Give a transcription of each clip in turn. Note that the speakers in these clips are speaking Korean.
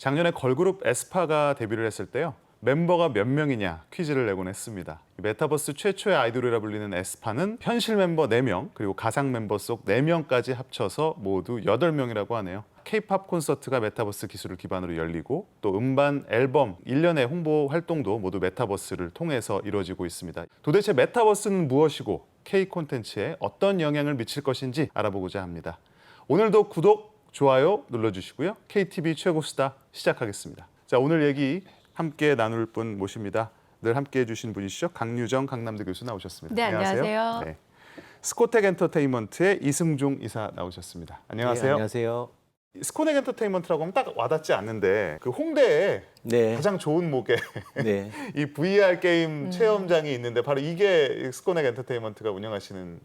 작년에 걸그룹 에스파가 데뷔를 했을 때요. 멤버가 몇 명이냐 퀴즈를 내곤 했습니다. 메타버스 최초의 아이돌이라 불리는 에스파는 현실 멤버 4명 그리고 가상 멤버 속 4명까지 합쳐서 모두 8명이라고 하네요. K-팝 콘서트가 메타버스 기술을 기반으로 열리고 또 음반, 앨범, 일련의 홍보 활동도 모두 메타버스를 통해서 이루어지고 있습니다. 도대체 메타버스는 무엇이고 K 콘텐츠에 어떤 영향을 미칠 것인지 알아보고자 합니다. 오늘도 구독, 좋아요 눌러주시고요. KTV 최고 수다 시작하겠습니다. 자 오늘 얘기 함께 나눌 분 모십니다. 늘 함께 해주신 분이시죠. 강유정 강남대 교수 나오셨습니다. 네, 안녕하세요. 네. 스코텍 엔터테인먼트의 이승종 이사 나오셨습니다. 안녕하세요. 네, 안녕하세요. 스코텍 엔터테인먼트라고 하면 딱 와닿지 않는데 그 홍대에 네. 가장 좋은 목에 네. 이 VR 게임 음. 체험장이 있는데 바로 이게 스코텍 엔터테인먼트가 운영하시는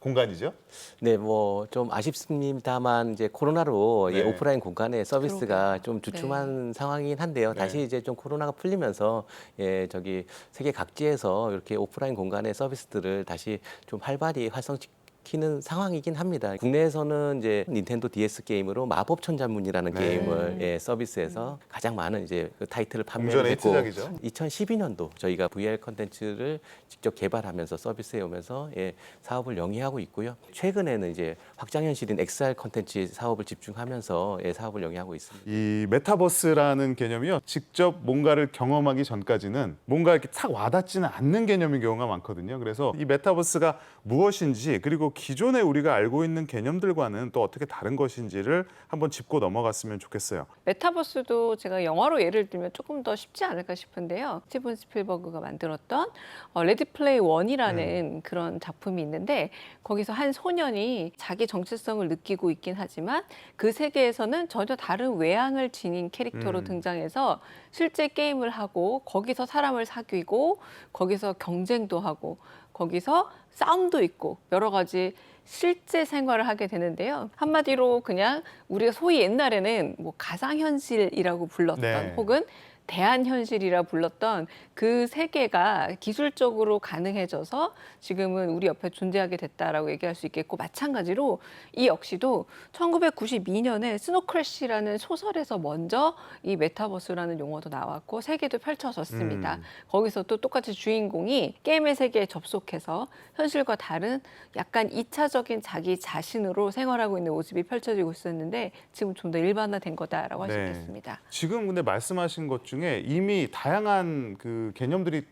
공간이죠. 네, 뭐 좀 아쉽습니다만 이제 코로나로 예, 네. 오프라인 공간의 서비스가 그러게요. 좀 주춤한 상황이긴 한데요. 네. 다시 이제 좀 코로나가 풀리면서 예, 저기 세계 각지에서 이렇게 오프라인 공간의 서비스들을 다시 좀 활발히 활성시 키는 상황이긴 합니다. 국내에서는 이제 닌텐도 DS 게임으로 마법 천자문이라는 네. 게임을 예, 서비스에서 가장 많은 이제 그 타이틀을 판매를 공전의 했고 히트작이죠. 2012년도 저희가 VR 컨텐츠를 직접 개발하면서 서비스해 오면서 예, 사업을 영위하고 있고요. 최근에는 이제 확장 현실인 XR 컨텐츠 사업을 집중하면서 예, 사업을 영위하고 있습니다. 이 메타버스라는 개념이요. 직접 뭔가를 경험하기 전까지는 뭔가 이렇게 탁 와닿지는 않는 개념인 경우가 많거든요. 그래서 이 메타버스가 무엇인지 그리고 기존에 우리가 알고 있는 개념들과는 또 어떻게 다른 것인지를 한번 짚고 넘어갔으면 좋겠어요. 메타버스도 제가 영화로 예를 들면 조금 더 쉽지 않을까 싶은데요. 스티븐 스필버그가 만들었던 어, 레디 플레이 원이라는 그런 작품이 있는데 거기서 한 소년이 자기 정체성을 느끼고 있긴 하지만 그 세계에서는 전혀 다른 외향을 지닌 캐릭터로 음. 등장해서 실제 게임을 하고 거기서 사람을 사귀고 거기서 경쟁도 하고 거기서 싸움도 있고 여러 가지 실제 생활을 하게 되는데요. 한마디로 그냥 우리가 소위 옛날에는 뭐 가상현실이라고 불렀던 네. 혹은 대한 현실이라 불렀던 그 세계가 기술적으로 가능해져서 지금은 우리 옆에 존재하게 됐다라고 얘기할 수 있겠고 마찬가지로 이 역시도 1992년에 스노크래시라는 소설에서 먼저 이 메타버스라는 용어도 나왔고 세계도 펼쳐졌습니다. 음. 거기서 또 똑같이 주인공이 게임의 세계에 접속해서 현실과 다른 약간 이차적인 자기 자신으로 생활하고 있는 모습이 펼쳐지고 있었는데 지금 좀 더 일반화된 거다라고 할수 네. 있겠습니다. 지금 근데 말씀하신 것 중에 이미 다양한 그 개념들이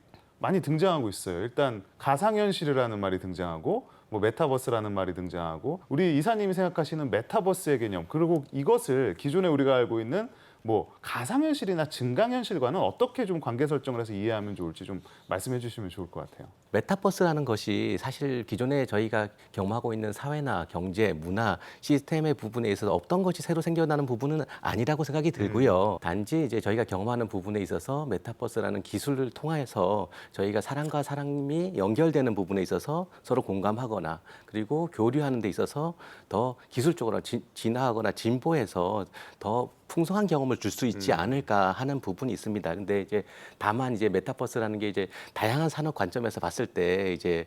많이 등장하고 있어요. 일단 가상현실이라는 말이 등장하고 뭐 메타버스라는 말이 등장하고 우리 이사님이 생각하시는 메타버스의 개념 그리고 이것을 기존에 우리가 알고 있는 뭐 가상현실이나 증강현실과는 어떻게 좀 관계 설정을 해서 이해하면 좋을지 좀 말씀해 주시면 좋을 것 같아요. 메타버스라는 것이 사실 기존에 저희가 경험하고 있는 사회나 경제, 문화, 시스템의 부분에 있어서 없던 것이 새로 생겨나는 부분은 아니라고 생각이 들고요. 단지 이제 저희가 경험하는 부분에 있어서 메타버스라는 기술을 통해서 저희가 사람과 사람이 연결되는 부분에 있어서 서로 공감하거나 그리고 교류하는 데 있어서 더 기술적으로 진- 진화하거나 진보해서 더 풍성한 경험을 줄 수 있지 않을까 하는 부분이 있습니다. 근데 이제 다만 이제 메타버스라는 게 이제 다양한 산업 관점에서 봤을 때 이제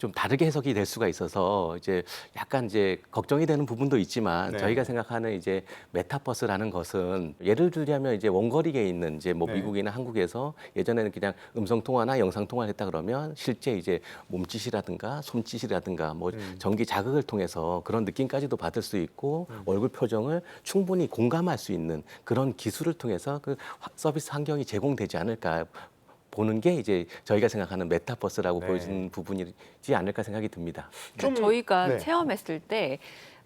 좀 다르게 해석이 될 수가 있어서 이제 약간 이제 걱정이 되는 부분도 있지만 네. 저희가 생각하는 이제 메타버스라는 것은 예를 들자면 이제 원거리에 있는 이제 뭐 네. 미국이나 한국에서 예전에는 그냥 음성 통화나 영상 통화를 했다 그러면 실제 이제 몸짓이라든가 손짓이라든가 뭐 음. 전기 자극을 통해서 그런 느낌까지도 받을 수 있고 음. 얼굴 표정을 충분히 공감할 수 있는 그런 기술을 통해서 그 화- 서비스 환경이 제공되지 않을까 보는 게 이제 저희가 생각하는 메타버스라고 네. 보여지는 부분이지 않을까 생각이 듭니다. 좀- 그러니까 저희가 네. 체험했을 때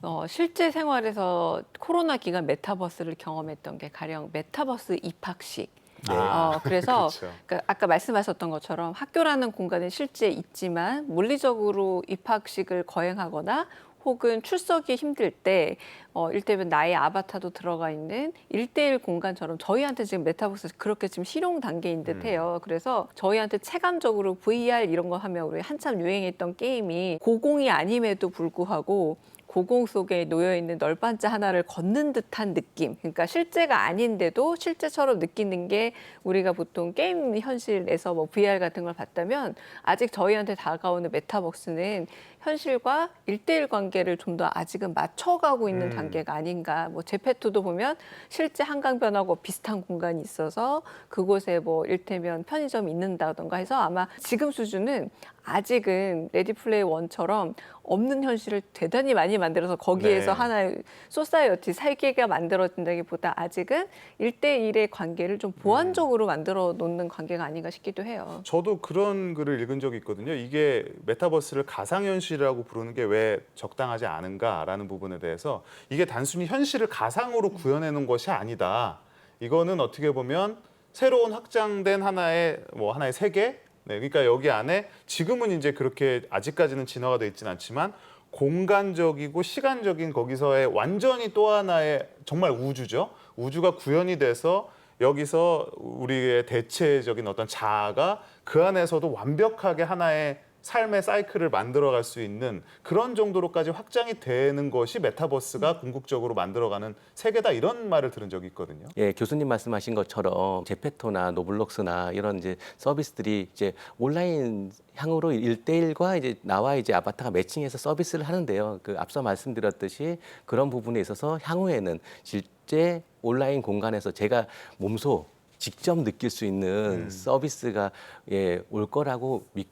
어, 실제 생활에서 코로나 기간 메타버스를 경험했던 게 가령 메타버스 입학식. 네. 어, 그래서 그렇죠. 그러니까 아까 말씀하셨던 것처럼 학교라는 공간은 실제 있지만 물리적으로 입학식을 거행하거나 혹은 출석이 힘들 때 어, 일테면 나의 아바타도 들어가 있는 일대일 공간처럼 저희한테 지금 메타버스 그렇게 지금 실용 단계인 듯해요. 그래서 저희한테 체감적으로 VR 이런 거 하면 우리 한참 유행했던 게임이 고공이 아님에도 불구하고 고공 속에 놓여 있는 널빤자 하나를 걷는 듯한 느낌. 그러니까 실제가 아닌데도 실제처럼 느끼는 게 우리가 보통 게임 현실에서 뭐 VR 같은 걸 봤다면 아직 저희한테 다가오는 메타버스는 현실과 일대일 관계를 좀 더 아직은 맞춰가고 있는 음. 단계가 아닌가. 뭐 제페토도 보면 실제 한강변하고 비슷한 공간이 있어서 그곳에 뭐 일테면 편의점이 있는다던가 해서 아마 지금 수준은 아직은 레디 플레이 원처럼 없는 현실을 대단히 많이 만들어서 거기에서 네. 하나의 소사이어티 살기가 만들어진다기보다 아직은 일대일의 관계를 좀 보완적으로 만들어 놓는 관계가 아닌가 싶기도 해요. 저도 그런 글을 읽은 적이 있거든요. 이게 메타버스를 가상현실이라고 부르는 게 왜 적당하지 않은가라는 부분에 대해서 이게 단순히 현실을 가상으로 구현해 놓은 것이 아니다. 이거는 어떻게 보면 새로운 확장된 하나의 뭐 하나의 세계. 네, 그러니까 여기 안에 지금은 이제 그렇게 아직까지는 진화가 돼 있지는 않지만 공간적이고 시간적인 거기서의 완전히 또 하나의 정말 우주죠. 우주가 구현이 돼서 여기서 우리의 대체적인 어떤 자아가 그 안에서도 완벽하게 하나의 삶의 사이클을 만들어갈 수 있는 그런 정도로까지 확장이 되는 것이 메타버스가 궁극적으로 만들어가는 세계다 이런 말을 들은 적이 있거든요. 예, 교수님 말씀하신 것처럼 제페토나 노블록스나 이런 이제 서비스들이 이제 온라인 향으로 일대일과 이제 나와 이제 아바타가 매칭해서 서비스를 하는데요. 그 앞서 말씀드렸듯이 그런 부분에 있어서 향후에는 실제 온라인 공간에서 제가 몸소 직접 느낄 수 있는 서비스가 예, 올 거라고 믿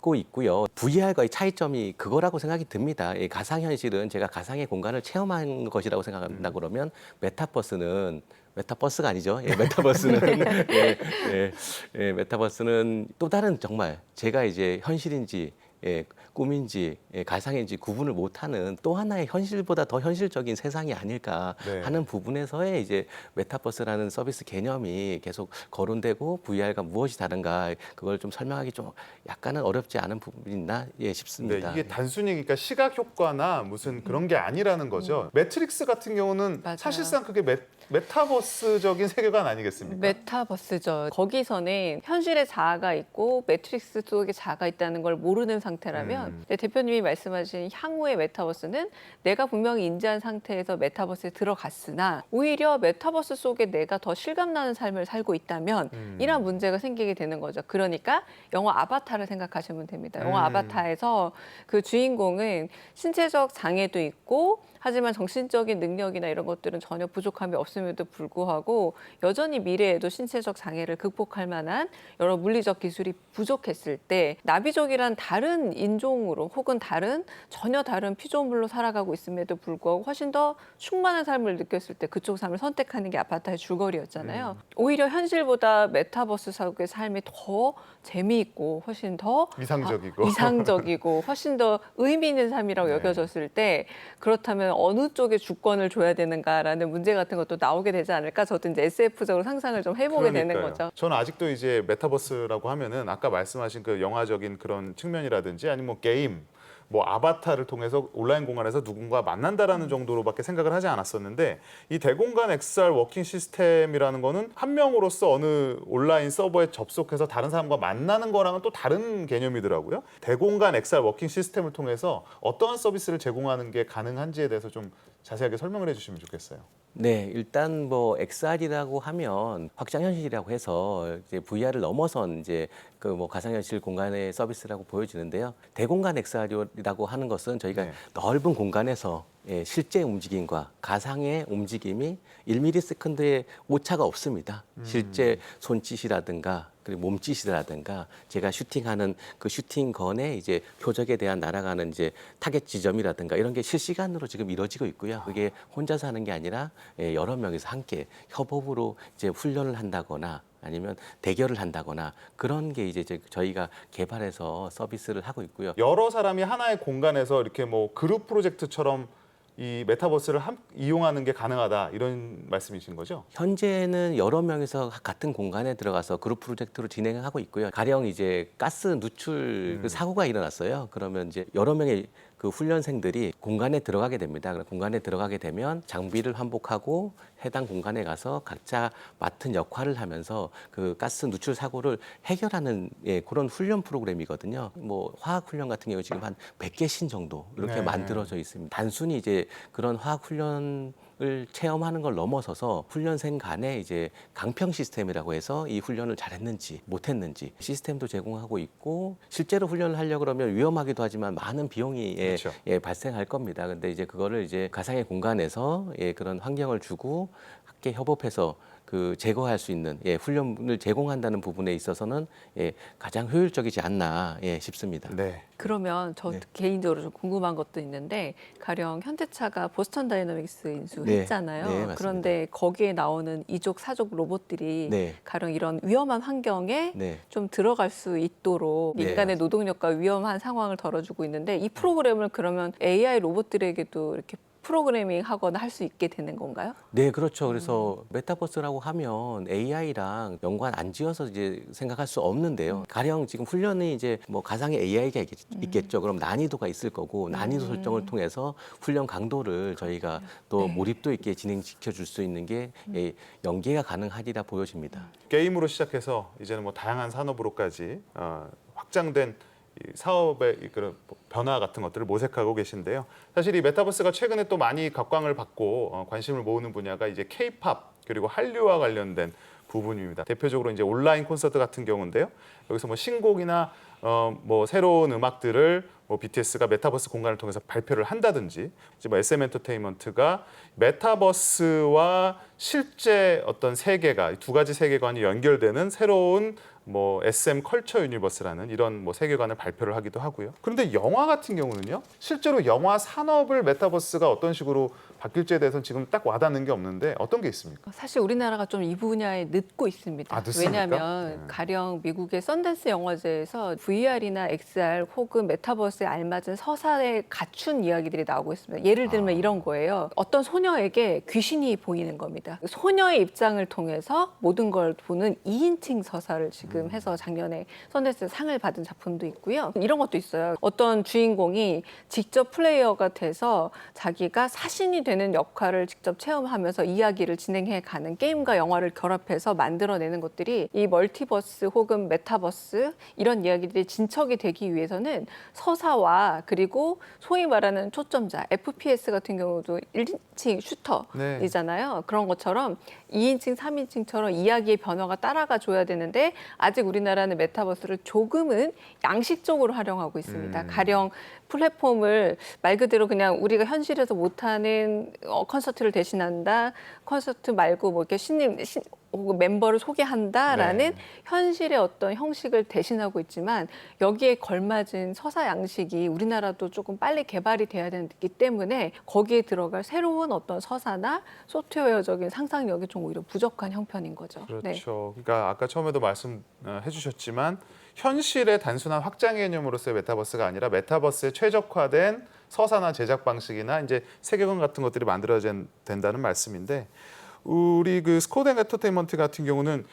고 있고요. VR과의 차이점이 그거라고 생각이 듭니다. 이 가상현실은 제가 가상의 공간을 체험한 것이라고 생각합니다. 그러면 메타버스는 메타버스가 아니죠. 예, 메타버스는 예, 예, 예, 메타버스는 또 다른 정말 제가 이제 현실인지 예, 꿈인지 예, 가상인지 구분을 못하는 또 하나의 현실보다 더 현실적인 세상이 아닐까 네. 하는 부분에서의 이제 메타버스라는 서비스 개념이 계속 거론되고 VR과 무엇이 다른가 그걸 좀 설명하기 좀 약간은 어렵지 않은 부분이 있나 예 네, 싶습니다. 이게 단순히 그러니까 시각 효과나 무슨 그런 게 아니라는 거죠. 매트릭스 같은 경우는 맞아요. 사실상 그게 메, 메타버스적인 세계관 아니겠습니까? 메타버스죠. 거기서는 현실의 자아가 있고 매트릭스 속에 자아가 있다는 걸 모르는 상태라면 음. 네, 대표님이 말씀하신 향후의 메타버스는 내가 분명히 인지한 상태에서 메타버스에 들어갔으나 오히려 메타버스 속에 내가 더 실감나는 삶을 살고 있다면 음. 이런 문제가 생기게 되는 거죠. 그러니까 영화 아바타를 생각하시면 됩니다. 영화 음. 아바타에서 그 주인공은 신체적 장애도 있고 하지만 정신적인 능력이나 이런 것들은 전혀 부족함이 없음에도 불구하고 여전히 미래에도 신체적 장애를 극복할 만한 여러 물리적 기술이 부족했을 때 나비족이란 다른 인종으로 혹은 다른 전혀 다른 피조물로 살아가고 있음에도 불구하고 훨씬 더 충만한 삶을 느꼈을 때 그쪽 삶을 선택하는 게 아파트의 줄거리였잖아요. 오히려 현실보다 메타버스 속의 삶이 더 재미있고 훨씬 더 이상적이고. 아, 이상적이고 훨씬 더 의미 있는 삶이라고 네. 여겨졌을 때 그렇다면 어느 쪽에 주권을 줘야 되는가라는 문제 같은 것도 나오게 되지 않을까 저도 이제 SF적으로 상상을 좀 해보게 되는 그러니까요. 거죠. 저는 아직도 이제 메타버스라고 하면은 아까 말씀하신 그 영화적인 그런 측면이라든지 아니면 뭐 게임 뭐 아바타를 통해서 온라인 공간에서 누군가 만난다라는 정도로밖에 생각을 하지 않았었는데 이 대공간 XR 워킹 시스템이라는 거는 한 명으로서 어느 온라인 서버에 접속해서 다른 사람과 만나는 거랑은 또 다른 개념이더라고요. 대공간 XR 워킹 시스템을 통해서 어떠한 서비스를 제공하는 게 가능한지에 대해서 좀 자세하게 설명을 해주시면 좋겠어요. 네, 일단 뭐 XR이라고 하면 확장현실이라고 해서 이제 VR을 넘어선 이제 그 뭐 가상현실 공간의 서비스라고 보여지는데요. 대공간 XR이라고 하는 것은 저희가 네. 넓은 공간에서 예, 실제 움직임과 가상의 움직임이 1ms의 오차가 없습니다. 실제 손짓이라든가 그리고 몸짓이라든가 제가 슈팅하는 그 슈팅건의 이제 표적에 대한 날아가는 이제 타겟 지점이라든가 이런 게 실시간으로 지금 이루어지고 있고요. 그게 혼자서 하는 게 아니라 예, 여러 명이서 함께 협업으로 이제 훈련을 한다거나 아니면 대결을 한다거나 그런 게 이제 저- 저희가 개발해서 서비스를 하고 있고요. 여러 사람이 하나의 공간에서 이렇게 뭐 그룹 프로젝트처럼 이 메타버스를 함, 이용하는 게 가능하다 이런 말씀이신 거죠? 현재는 여러 명이서 같은 공간에 들어가서 그룹 프로젝트로 진행하고 있고요. 가령 이제 가스 누출 그 사고가 일어났어요. 그러면 이제 여러 명이 그 훈련생들이 공간에 들어가게 됩니다. 그럼 공간에 들어가게 되면 장비를 환복하고 해당 공간에 가서 각자 맡은 역할을 하면서 그 가스 누출 사고를 해결하는 예, 그런 훈련 프로그램이거든요. 뭐 화학 훈련 같은 경우 지금 한 100개 신 정도 이렇게 네. 만들어져 있습니다. 단순히 이제 그런 화학 훈련 을 체험하는 걸 넘어서서 훈련생 간에 이제 강평 시스템이라고 해서 이 훈련을 잘했는지 못했는지 시스템도 제공하고 있고 실제로 훈련을 하려 고 그러면 위험하기도 하지만 많은 비용이 예, 그렇죠. 예, 발생할 겁니다. 근데 이제 그거를 이제 가상의 공간에서 예, 그런 환경을 주고 함께 협업해서 그 제거할 수 있는 예, 훈련을 제공한다는 부분에 있어서는 예, 가장 효율적이지 않나 예, 싶습니다. 네. 그러면 저 네. 개인적으로 좀 궁금한 것도 있는데 가령 현대차가 보스턴 다이너믹스 인수했잖아요. 네, 맞습니다. 그런데 거기에 나오는 이족 사족 로봇들이 네. 가령 이런 위험한 환경에 네. 좀 들어갈 수 있도록 네, 인간의 노동력과 위험한 상황을 덜어주고 있는데 이 프로그램을 그러면 AI 로봇들에게도 이렇게 프로그래밍 하거나 할 수 있게 되는 건가요? 네, 그렇죠. 그래서 메타버스라고 하면 AI랑 연관 안 지어서 이제 생각할 수 없는데요. 가령 지금 훈련이 이제 뭐 가상의 AI가 있겠, 죠 그럼 난이도가 있을 거고 난이도 설정을 통해서 훈련 강도를 저희가 또 네. 몰입도 있게 진행시켜 줄 수 있는 게 예, 연계가 가능하리라 보여집니다. 게임으로 시작해서 이제는 뭐 다양한 산업으로까지 어, 확장된 이 사업의 이 그런 뭐 변화 같은 것들을 모색하고 계신데요. 사실 이 메타버스가 최근에 또 많이 각광을 받고 어, 관심을 모으는 분야가 이제 K-팝 그리고 한류와 관련된 부분입니다. 대표적으로 이제 온라인 콘서트 같은 경우인데요. 여기서 뭐 신곡이나 어, 뭐 새로운 음악들을 뭐 BTS가 메타버스 공간을 통해서 발표를 한다든지 이제 뭐 SM 엔터테인먼트가 메타버스와 실제 어떤 세계가 이두 가지 세계관이 연결되는 새로운 뭐 SM 컬처 유니버스라는 이런 뭐 세계관을 발표를 하기도 하고요. 그런데 영화 같은 경우는요. 실제로 영화 산업을 메타버스가 어떤 식으로 바뀔지에 대해서는 지금 딱 와닿는 게 없는데 어떤 게 있습니까? 사실 우리나라가 좀 이 분야에 늦고 있습니다. 아? 왜냐하면 네. 가령 미국의 썬댄스 영화제에서 VR이나 XR 혹은 메타버스에 알맞은 서사에 갖춘 이야기들이 나오고 있습니다. 예를 들면 아. 이런 거예요. 어떤 소녀에게 귀신이 보이는 겁니다. 소녀의 입장을 통해서 모든 걸 보는 2인칭 서사를 지금 음. 해서 작년에 썬댄스 상을 받은 작품도 있고요. 이런 것도 있어요. 어떤 주인공이 직접 플레이어가 돼서 자기가 사신이 되는 역할을 직접 체험하면서 이야기를 진행해 가는 게임과 영화를 결합해서 만들어내는 것들이 이 멀티버스 혹은 메타버스 이런 이야기들이 진척이 되기 위해서는 서사와 그리고 소위 말하는 초점자 FPS 같은 경우도 1인칭 네. 슈터이잖아요. 그런 것처럼 2인칭, 3인칭처럼 이야기의 변화가 따라가 줘야 되는데 아직 우리나라는 메타버스를 조금은 양식적으로 활용하고 있습니다. 음. 가령 플랫폼을 말 그대로 그냥 우리가 현실에서 못하는 어, 콘서트를 대신한다. 콘서트 말고 뭐 이렇게 신님 신, 혹은 멤버를 소개한다라는 네. 현실의 어떤 형식을 대신하고 있지만 여기에 걸맞은 서사 양식이 우리나라도 조금 빨리 개발이 돼야 되기 때문에 거기에 들어갈 새로운 어떤 서사나 소프트웨어적인 상상력이 좀 오히려 부족한 형편인 거죠. 네. 그렇죠. 그러니까 아까 처음에도 말씀해 주셨지만 현실의 단순한 확장 개념으로서의 메타버스가 아니라 메타버스에 최적화된 서사나 제작 방식이나 이제 세계관 같은 것들이 만들어야 된다는 말씀인데 우리 그 스코덴 엔터테인먼트 같은 경우는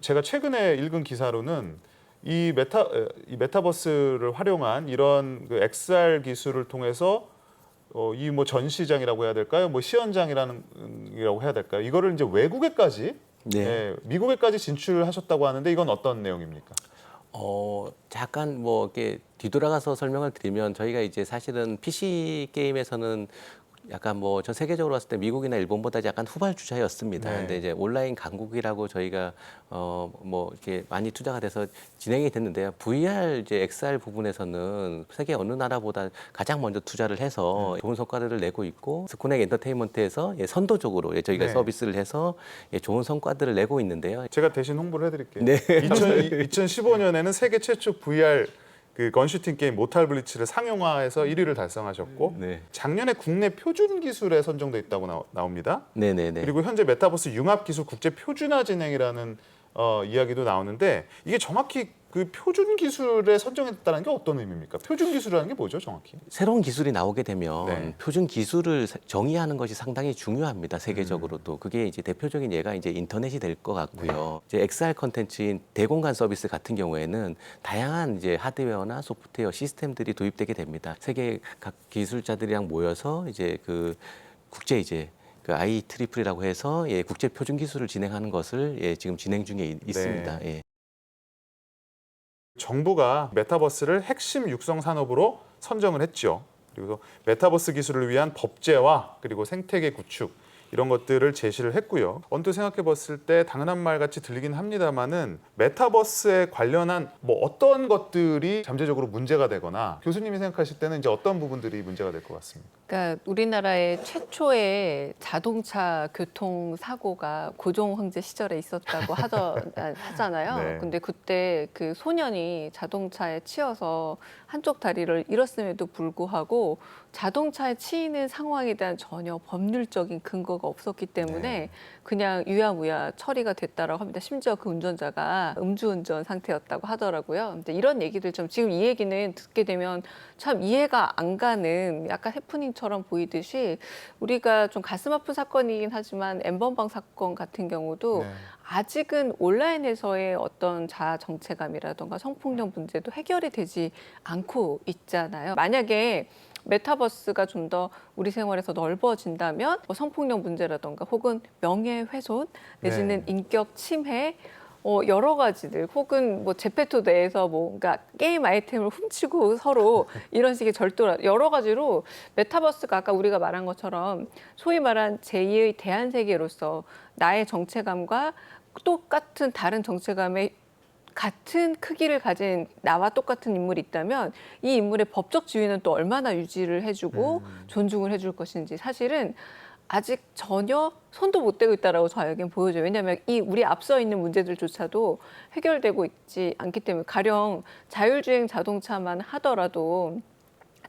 제가 최근에 읽은 기사로는 이 메타 에, 이 메타버스를 활용한 이런 그 XR 기술을 통해서 어, 이 뭐 전시장이라고 해야 될까요? 뭐 시연장이라는 이라고 해야 될까요? 이거를 이제 외국에까지 네. 예, 미국에까지 진출하셨다고 하는데 이건 어떤 내용입니까? 어, 잠깐 뭐 이렇게 뒤돌아가서 설명을 드리면 저희가 이제 사실은 PC 게임에서는 약간 뭐 전 세계적으로 봤을 때 미국이나 일본보다 약간 후발주자였습니다. 네. 근데 이제 온라인 강국이라고 저희가 어 뭐 이렇게 많이 투자가 돼서 진행이 됐는데요. VR 이제 XR 부분에서는 세계 어느 나라보다 가장 먼저 투자를 해서 네. 좋은 성과들을 내고 있고 스코넥 엔터테인먼트에서 예, 선도적으로 예, 저희가 네. 서비스를 해서 예, 좋은 성과들을 내고 있는데요. 제가 대신 홍보를 해드릴게요. 네. 2015년에는 세계 최초 VR 그 건슈팅 게임 모탈 블리츠를 상용화해서 1위를 달성하셨고 네. 작년에 국내 표준 기술에 선정돼 있다고 나, 나옵니다. 네네네. 그리고 현재 메타버스 융합 기술 국제 표준화 진행이라는 어, 이야기도 나오는데 이게 정확히 그 표준 기술에 선정했다는 게 어떤 의미입니까? 표준 기술이라는 게 뭐죠, 정확히? 새로운 기술이 나오게 되면 네. 표준 기술을 세- 정의하는 것이 상당히 중요합니다. 세계적으로도 음. 그게 이제 대표적인 예가 이제 인터넷이 될것 네. 같고요. 이제 XR 컨텐츠인 대공간 서비스 같은 경우에는 다양한 이제 하드웨어나 소프트웨어 시스템들이 도입되게 됩니다. 세계 각 기술자들이랑 모여서 이제 그 국제 이제 그 I 트리플이라고 해서 예, 국제 표준 기술을 진행하는 것을 예, 지금 진행 중에 있- 있습니다. 예. 정부가 메타버스를 핵심 육성 산업으로 선정을 했죠. 그리고 메타버스 기술을 위한 법제화 그리고 생태계 구축 이런 것들을 제시를 했고요. 언뜻 생각해 봤을 때 당연한 말 같이 들리긴 합니다만은 메타버스에 관련한 뭐 어떤 것들이 잠재적으로 문제가 되거나 교수님이 생각하실 때는 이제 어떤 부분들이 문제가 될 것 같습니까? 그러니까 우리나라의 최초의 자동차 교통 사고가 고종 황제 시절에 있었다고 하더, 아, 하잖아요. 네. 근데 그때 그 소년이 자동차에 치여서 한쪽 다리를 잃었음에도 불구하고 자동차에 치이는 상황에 대한 전혀 법률적인 근거가 없었기 때문에 네. 그냥 유야무야 처리가 됐다라고 합니다. 심지어 그 운전자가 음주운전 상태였다고 하더라고요. 근데 이런 얘기들 좀 지금 이 얘기는 듣게 되면 참 이해가 안 가는 약간 해프닝처럼 보이듯이 우리가 좀 가슴 아픈 사건이긴 하지만 엠번방 사건 같은 경우도 네. 아직은 온라인에서의 어떤 자아 정체감이라던가 성폭력 문제도 해결이 되지 않고 있잖아요. 만약에 메타버스가 좀 더 우리 생활에서 넓어진다면 뭐 성폭력 문제라던가 혹은 명예훼손 내지는 네. 인격 침해 어, 여러 가지들 혹은 뭐 제페토 내에서 뭔가 게임 아이템을 훔치고 서로 이런 식의 절도 여러 가지로 메타버스가 아까 우리가 말한 것처럼 소위 말한 제2의 대한 세계로서 나의 정체감과 똑같은 다른 정체감의 같은 크기를 가진 나와 똑같은 인물이 있다면 이 인물의 법적 지위는 또 얼마나 유지를 해주고 존중을 해줄 것인지 사실은 아직 전혀 손도 못 대고 있다라고 저에겐 보여져요. 왜냐하면 이 우리 앞서 있는 문제들조차도 해결되고 있지 않기 때문에 가령 자율주행 자동차만 하더라도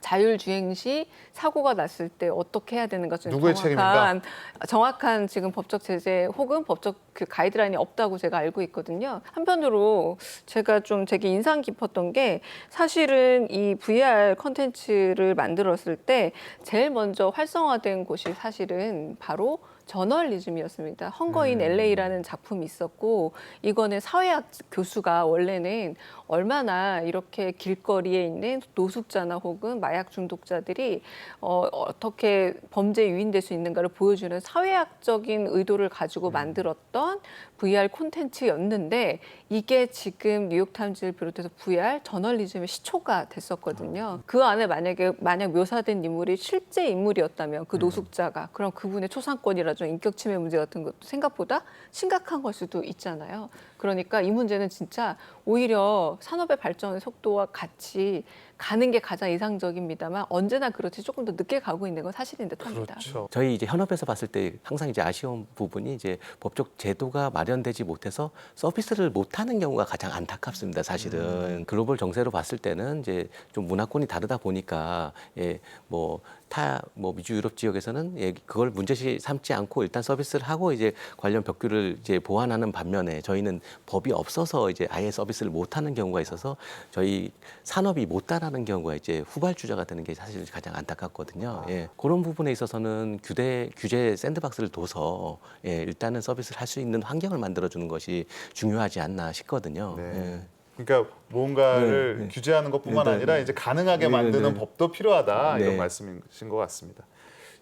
자율주행 시 사고가 났을 때 어떻게 해야 되는 것은 누구의 정확한 정확한 지금 법적 제재 혹은 법적 그 가이드라인이 없다고 제가 알고 있거든요. 한편으로 제가 좀 되게 인상 깊었던 게 사실은 이 VR 컨텐츠를 만들었을 때 제일 먼저 활성화된 곳이 사실은 바로 저널리즘이었습니다. 헝거인 음. LA라는 작품이 있었고 이거는 사회학 교수가 원래는 얼마나 이렇게 길거리에 있는 노숙자나 혹은 마약 중독자들이 어, 어떻게 범죄에 유인될 수 있는가를 보여주는 사회학적인 의도를 가지고 만들었던 VR 콘텐츠였는데 이게 지금 뉴욕타임즈를 비롯해서 VR 저널리즘의 시초가 됐었거든요. 그 안에 만약에 만약 묘사된 인물이 실제 인물이었다면 그 노숙자가 그럼 그분의 초상권이라든가 인격 침해 문제 같은 것도 생각보다 심각한 걸 수도 있잖아요. 그러니까 이 문제는 진짜 오히려 산업의 발전의 속도와 같이 가는 게 가장 이상적입니다만 언제나 그렇지 조금 더 늦게 가고 있는 건 사실인 듯합니다. 그렇죠. 저희 이제 현업에서 봤을 때 항상 이제 아쉬운 부분이 이제 법적 제도가 마련되지 못해서 서비스를 못하는 경우가 가장 안타깝습니다. 사실은 글로벌 정세로 봤을 때는 이제 좀 문화권이 다르다 보니까 예, 예뭐 타뭐 미주 유럽 지역에서는 예, 그걸 문제시 삼지 않고 일단 서비스를 하고 이제 관련 벽규를 이제 보완하는 반면에 저희는 법이 없어서 이제 아예 서비스를 못 하는 경우가 있어서 저희 산업이 못 따라하는 경우가 이제 후발주자가 되는 게 사실 가장 안타깝거든요. 예. 그런 부분에 있어서는 규제 규제 샌드박스를 둬서 예, 일단은 서비스를 할 수 있는 환경을 만들어 주는 것이 중요하지 않나 싶거든요. 네. 예. 그러니까 뭔가를 네, 네. 규제하는 것뿐만 네, 네, 아니라 네. 이제 가능하게 네, 만드는 네. 법도 필요하다 이런 네. 말씀이신 것 같습니다.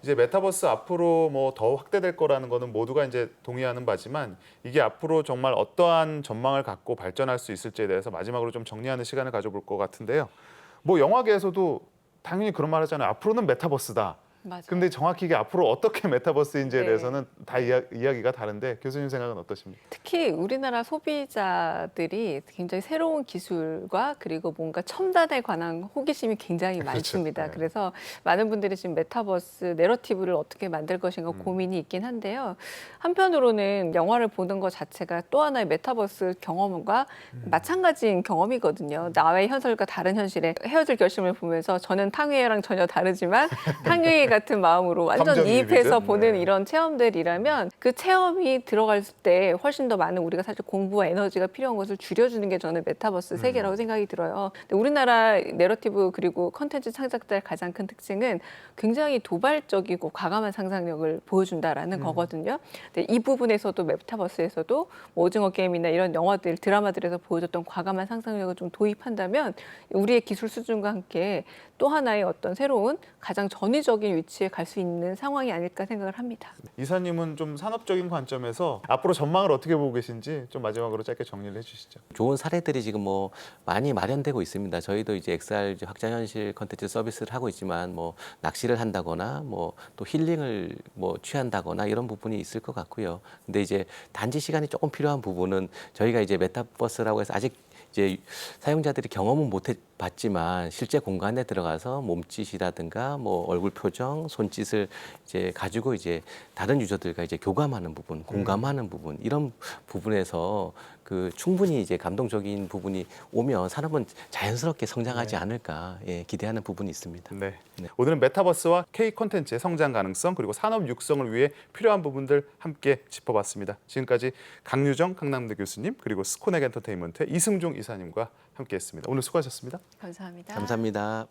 이제 메타버스 앞으로 뭐 더 확대될 거라는 거는 모두가 이제 동의하는 바지만 이게 앞으로 정말 어떠한 전망을 갖고 발전할 수 있을지에 대해서 마지막으로 좀 정리하는 시간을 가져볼 것 같은데요. 뭐 영화계에서도 당연히 그런 말 하잖아요. 앞으로는 메타버스다. 맞아요. 근데 정확히 이게 앞으로 어떻게 메타버스인지에 네. 대해서는 다 이야, 이야기가 다른데 교수님 생각은 어떠십니까? 특히 우리나라 소비자들이 굉장히 새로운 기술과 그리고 뭔가 첨단에 관한 호기심이 굉장히 그렇죠. 많습니다. 네. 그래서 많은 분들이 지금 메타버스 내러티브를 어떻게 만들 것인가 음. 고민이 있긴 한데요. 한편으로는 영화를 보는 것 자체가 또 하나의 메타버스 경험과 음. 마찬가지인 경험이거든요. 나의 현실과 다른 현실에 헤어질 결심을 보면서 저는 탕웨이랑 전혀 다르지만 탕웨이가 같은 마음으로 완전 감정이입이죠. 이입해서 보는 네. 이런 체험들이라면 그 체험이 들어갈 때 훨씬 더 많은 우리가 사실 공부와 에너지가 필요한 것을 줄여주는 게 저는 메타버스 음. 세계라고 생각이 들어요. 근데 우리나라 내러티브 그리고 컨텐츠 창작자의 가장 큰 특징은 굉장히 도발적이고 과감한 상상력을 보여준다라는 거거든요. 근데 이 부분에서도 메타버스에서도 뭐 오징어 게임이나 이런 영화들, 드라마들에서 보여줬던 과감한 상상력을 좀 도입한다면 우리의 기술 수준과 함께 또 하나의 어떤 새로운 가장 전위적인 위치에 갈 수 있는 상황이 아닐까 생각을 합니다. 이사님은 좀 산업적인 관점에서 앞으로 전망을 어떻게 보고 계신지 좀 마지막으로 짧게 정리를 해주시죠. 좋은 사례들이 지금 뭐 많이 마련되고 있습니다. 저희도 이제 XR 이제 확장 현실 컨텐츠 서비스를 하고 있지만 뭐 낚시를 한다거나 뭐 또 힐링을 뭐 취한다거나 이런 부분이 있을 것 같고요. 근데 이제 단지 시간이 조금 필요한 부분은 저희가 이제 메타버스라고 해서 아직 이제 사용자들이 경험은 못 해봤지만 실제 공간에 들어가서 몸짓이라든가 뭐 얼굴 표정, 손짓을 이제 가지고 이제 다른 유저들과 이제 교감하는 부분, 공감하는 부분 이런 부분에서 그 충분히 이제 감동적인 부분이 오면 산업은 자연스럽게 성장하지 않을까 예, 기대하는 부분이 있습니다. 네. 오늘은 메타버스와 K 콘텐츠의 성장 가능성 그리고 산업 육성을 위해 필요한 부분들 함께 짚어봤습니다. 지금까지 강유정 강남대 교수님 그리고 스코넥 엔터테인먼트의 이승종 이사님과 함께했습니다. 오늘 수고하셨습니다. 감사합니다. 감사합니다.